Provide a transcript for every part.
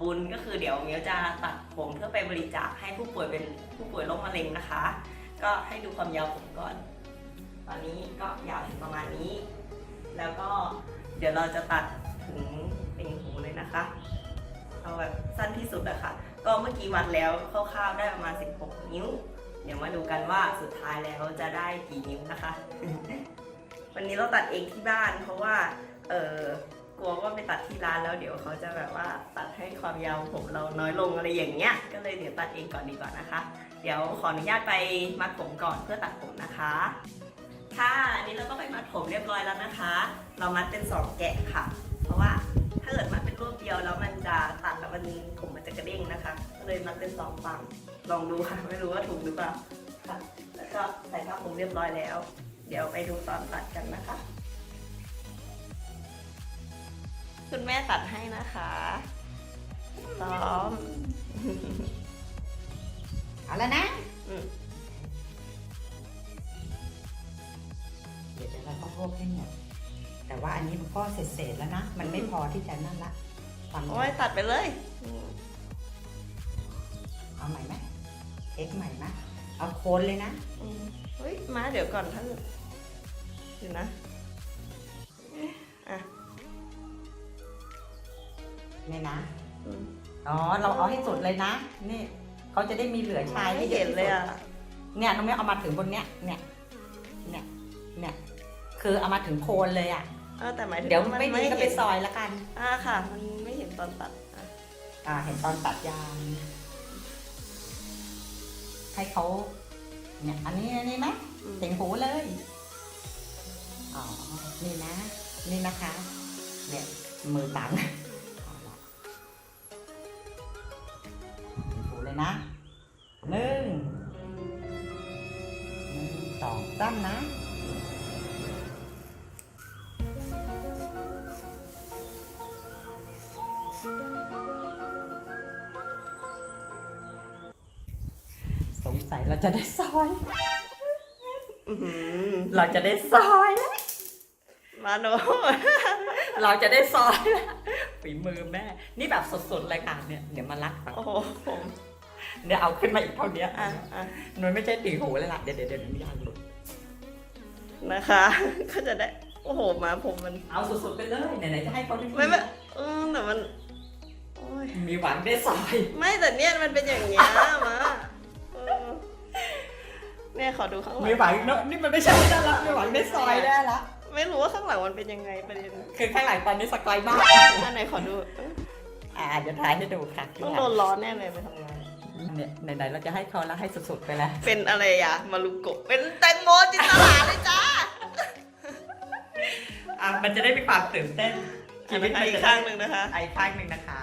บุญก็คือเดี๋ยวเมียวจะตัดผมเพื่อไปบริจาคให้ผู้ป่วยเป็นผู้ป่วยโรคมะเร็งนะคะ ก็ให้ดูความยาวผมก่อน ตอนนี้ก็ยาวถึงประมาณนี้ แล้วก็เดี๋ยวเราจะตัดถึงติ่งหูเลยนะคะเอาแบบสั้นที่สุดอะค่ะ ก็เมื่อกี้วัดแล้วคร่าวๆได้ประมาณ 16 นิ้ว เดี๋ยวมาดูกันว่าสุดท้ายแล้วจะได้กี่นิ้วนะคะ วันนี้เราตัดเองที่บ้านเพราะว่า เออ กลัวว่าไปตัดที่ร้านแล้วเดี๋ยวเขาจะแบบว่าตัดให้ความยาวผมเราน้อยลงอะไรอย่างเงี้ย ก็เลยเดี๋ยวตัดเองก่อนดีกว่านะคะ เดี๋ยวขออนุญาตไปมัดผมก่อนเพื่อตัดผมนะคะ ค่ะอันนี้เราก็ไปมัดผมเรียบร้อยแล้วนะคะ เรามัดเป็นสองแกะค่ะ เพราะว่าถ้าเกิดมัดเป็นรูปเดียวแล้วมันจะตัดแล้วมันผมมันจะกระเด้งนะคะ ก็เลยมัดเป็นสองฝั่ง ลองดูค่ะ ไม่รู้ว่าถูกหรือเปล่าค่ะ แล้วก็ใส่ผ้าผมเรียบร้อยแล้ว เดี๋ยวไปดูตอนตัดกันนะคะ คุณแม่ตัดให้นะคะพร้อมเอาแล้วนะอืมเดี๋ยวเราต้องรวบให้หมดแต่ว่าอันนี้มันก็เสร็จๆแล้วนะ มันไม่พอที่จะนั่นละฟังโอ้ยตัดไปเลยอืมเอาใหม่ไหมเอ็กใหม่ไหมเอาโคนเลยนะอืมเฮ้ยมาเดี๋ยวก่อนท่านเดี๋ยวนะอะ นี่นะอืมอ๋อ เราเอาให้สุดเลยนะ นี่เขาจะได้มีเหลือใช้ไม่เห็นเลยอะเนี่ยน้องไม่เอามาถึงบนเนี้ย เนี่ย เนี่ย เนี่ย คือเอามาถึงโคนเลยอะเออแต่หมายถึงเดี๋ยวาไม่ดีก็ไปเห็นซอยละกัน อ่าค่ะ มันไม่เห็นตอนตัดอะอ่า เห็นตอนตัดยางให้เขาเนี่ยอันนี้อันนี้ไหมอืมติ่งหูเลย อ๋อ นี่นะ นี่นะคะ เนี่ย มือตัง นะหนึ่งหนึ่งสองสามนะสงสัยเราจะได้ซอยอื้อหือเราจะได้ซอยแล้วมาโนเราจะได้ซอยแล้วฝีมือแม่ นี่แบบสดๆเลยค่ะเนี่ย เดี๋ยวมารัดก่อนโอ้โหผม เดี๋ยวเอาขึ้นมาอีกเท่านี้อะอะมันไม่ใช่ติ่งหูเลยล่ะ เดี๋ยวเดี๋ยวเดี๋ยวมีการหลุดนะคะ ก็จะได้ โอ้โหมาผมมัน เอาสุดๆไปเลยไหนๆจะให้เขาได้ไม่ไม่อืมแต่มันโอ้ยมีหวังได้ซอย ไม่แต่เนี่ยมันเป็นอย่างเงี้ยมาเออเนี่ยขอดูข้างหลังมีหวังเนอะนี่มันไม่ใช่ได้ละมีหวังได้ซอยได้ละไม่รู้ว่าข้างหลังมันเป็นยังไงประเด็นคือข้างหลังตอนนี้สกอยมากอันไหนขอดูเอ้ยอ่าเดี๋ยวถ่ายให้ดูค่ะ ต้องโดนร้อนแน่เลยไปทำงาน เนี่ยไหนๆเราจะให้เขาแล้วให้สุดๆไปแล้วเป็นอะไรอะมารุโกะเป็นแตงโมจินตลาเลยจ้าอะมันจะได้มีความตื่นเต้นชีวิตมันอีกจะข้าได้งหนึ่งนะคะไอ้ข้างหนึ่งนะคะ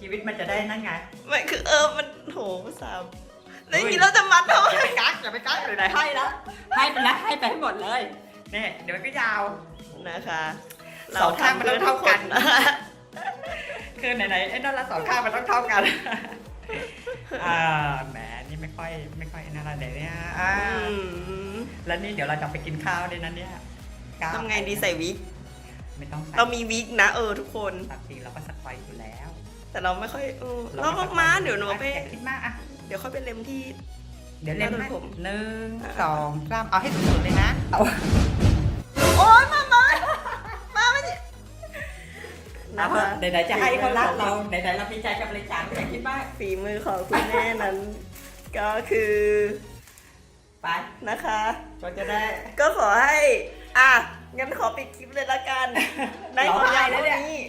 ชีวิตมันจะได้นั่นไง ไม่คือเออมันโหสามแล้วอย่างนี้เราจะมัดทำไมอย่าไปกักอย่าไปกักอยู่ไหนให้แล้วให้ไปนะให้ไปให้หมดเลยเนี่ยเดี๋ยวมันก็ยาว นะคะสองข้างมันต้องเท่ากันนะคือไหนๆไอ้นั่นละสองข้างมันต้องเท่ากัน อ่าแหมนี่ไม่ค่อยไม่ค่อยนั่นละเดี๋ยวเนี่ยอ่าอืมแล้วนี่เดี๋ยวเราจะไปกินข้าวด้วยนะเนี่ยก้าวทำไงดีใส่วิก ไม่ต้องใส่เรามีวิกนะเออทุกคน ปกติเราก็สกอยอยู่แล้วแต่เราไม่ค่อยเออเราลงมาเดี๋ยวหนูไป อย่าคิดมากอะ เดี๋ยวค่อยไปเล็มที่ เดี๋ยวเล่นแล้วให้ผมหนึ่งสองสามเอาให้สุดๆเลยนะเอาโอ๊ย เอานะคะไหนๆจะให้เขารักเราไหนๆเรามีใจกับบริจาคอย่าคิดมากฝีมือของคุณแม่นั้น ก็คือไปนะคะ ก็จะได้ ก็ขอให้ อะ งั้นขอปิดคลิปเลยละกัน ได้ความยาวเท่านี้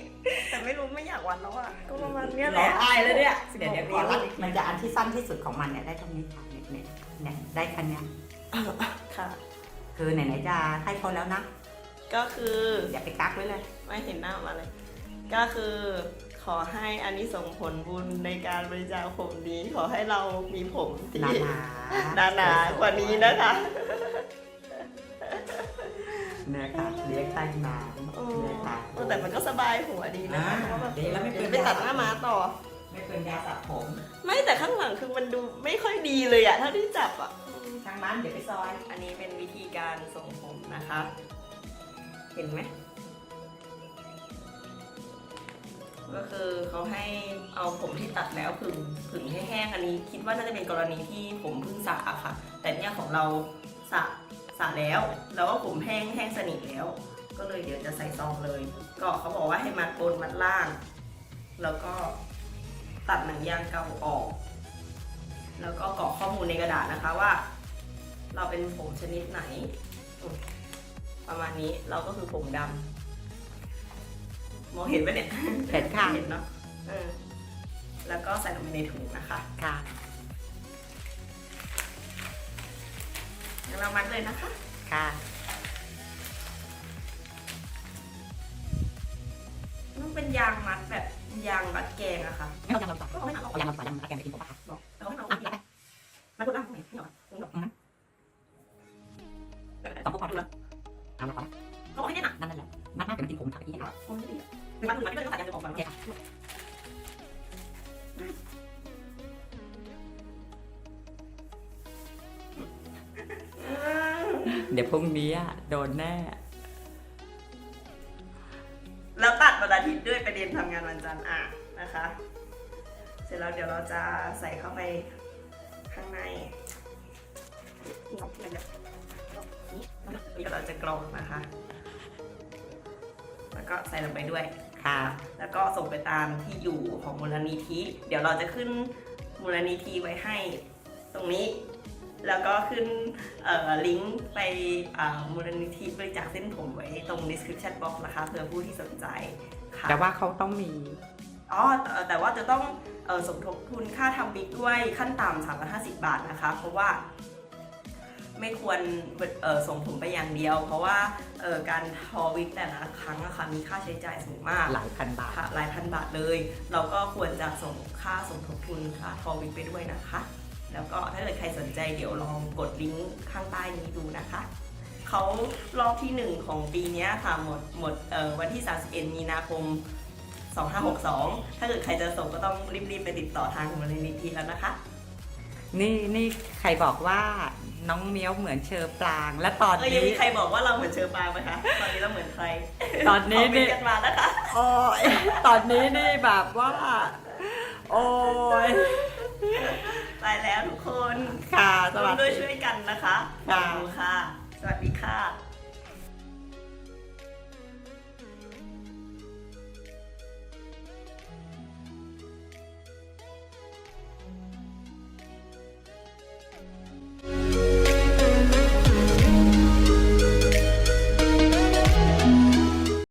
แต่ไม่รู้ไม่อยากวันแล้วอะ ก็ประมาณเนี้ยแหร้อละ งไห้แล้วเนี่ย16เดี๋ยวเดี๋ยวขอรัดอีกมันจะอันที่สั้นที่สุดของมันเนี่ยได้เท่านี้ค่ะเนี่ยเนี่ยเนี่ยได้คันเนี้ยค่ะ คือไหนๆจะให้เขาแล้วนะก็คือ อย่าไปกักไว้เลย ไม่เห็นหน้ามาเลย ก็คือขอให้อันนี้ส่งผลบุญในการบริจาคผมนี้ ขอให้เรามีผมที่หนาหนาหนาหนากว่านี้นะคะเนี่ยค่ะเลี้ยงใต้น้ำเออเนี่ยค่ะเออแต่มันก็สบายหัวดีนะคะอ่าเพราะว่าแบบดีแล้วไม่เป็นไปตัดหน้าม้าต่อ ไม่เป็นยาสระผมไม่แต่ข้างหลังคือมันดูไม่ค่อยดีเลยอะถ้าที่จับอะอืมทางนั้นเดี๋ยวไปซอย อันนี้เป็นวิธีการส่งผมนะคะ เห็นไหม ก็คือเขาให้เอาผมที่ตัดแล้วผึ่งผึ่งให้แห้งอันนี้ คิดว่าน่าจะเป็นกรณีที่ผมเพิ่งสระค่ะ แต่เนี่ยของเราสระสระแล้ว แล้วก็ผมแห้งแห้งสนิทแล้ว ก็เลยเดี๋ยวจะใส่ซองเลย ก็เขาบอกว่าให้มัดบนมัดล่าง แล้วก็ตัดหนังยางเก่าออก แล้วก็กรอกข้อมูลในกระดาษนะคะว่า เราเป็นผมชนิดไหน ประมาณนี้เราก็คือผมดำ มองเห็นไหมเนี่ยเห็นค่ะ เห็นเนาะเออแล้วก็ใส่ลงไปในถุงนะคะค่ะงั้นเรามัดเลยนะคะ ค่ะมันเป็นยางมัดแบบยางมัดแกงอะค่ะไม่เอายางเราต่อก็เอาไม่เอาเอายางเราต่อยางมาแกงไปกินผมปะคะบอกแต่เขาไม่เอาอะอีกไปมัดตัวล่างตรงไหนนี่เหรอตรงนี้เหรอสองพวกพอดูแล้วเอาเราพอเขาให้เนี่ยหนักนั่นนั่นแหละมัดมากเดี๋ยวมันกินผมถักอีกทีคงไม่ดี อะคือมัดถุงมัดไม่ได้ต้องตัดยางจะออกก่อนโอโอเคเคค่ะเดี๋ยวพรุ่งนี้อะโดนแน่ แล้วตัดวันอาทิตย์ด้วยไปเรียนทำงานวันจันทร์อะนะคะ เสร็จแล้วเดี๋ยวเราจะใส่เข้าไปข้างในนี่เดี๋ยวเราจะกรองนะคะ แล้วก็ใส่ลงไปด้วย ค่ะแล้วก็ส่งไปตามที่อยู่ของมูลนิธิ เดี๋ยวเราจะขึ้นมูลนิธิไว้ให้ตรงนี้ แล้วก็ขึ้นเอ่อลิงก์ไปอ่ามูลนิธิบริจาคเส้นผมไว้ตรง description box นะคะเผื่อผู้ที่สนใจค่ะแต่ว่าเขาต้องมีอ๋อแต่แต่ว่าจะต้องเออสมทบทุนค่าทำบิ๊กด้วยขั้นต่ำ350 บาทนะคะ เพราะว่า ไม่ควรเออส่งผมไปอย่างเดียว เพราะว่าเออการทอวิกแต่ละครั้งอะค่ะมีค่าใช้จ่ายสูงมากหลายพันบาทค่ะหลายพันบาทเลย เราก็ควรจะส่งค่าสมทบทุนค่าทอวิกไปด้วยนะคะ แล้วก็ถ้าเกิดใครสนใจเดี๋ยวลองกดลิงก์ข้างใต้นี้ดูนะคะเขารอบที่ 1 ของปีเนี้ยค่ะหมดหมดเอ่อวันที่ 31 มีนาคม 2562 ถ้าเกิดใครจะส่งก็ต้องรีบๆไปติดต่อทางมูลนิธิแล้วนะคะ นี่นี่ใครบอกว่า น้องเมียวเหมือนเชอปราง และตอนเออยังนี้ มีใครบอกว่าเราเหมือนเชอปางไหมคะ ตอนนี้เราเหมือนใครตอนนี้คอมเมนี่ต์กันมานะคะ โอ้ยตอนนี้นี่แบบว่า โอ้ยไปแล้วทุกคนค่ะสวัสร่วมด้วยดีช่วยกันนะคะค่ะ ขอบคุณค่ะ สวัสดีค่ะ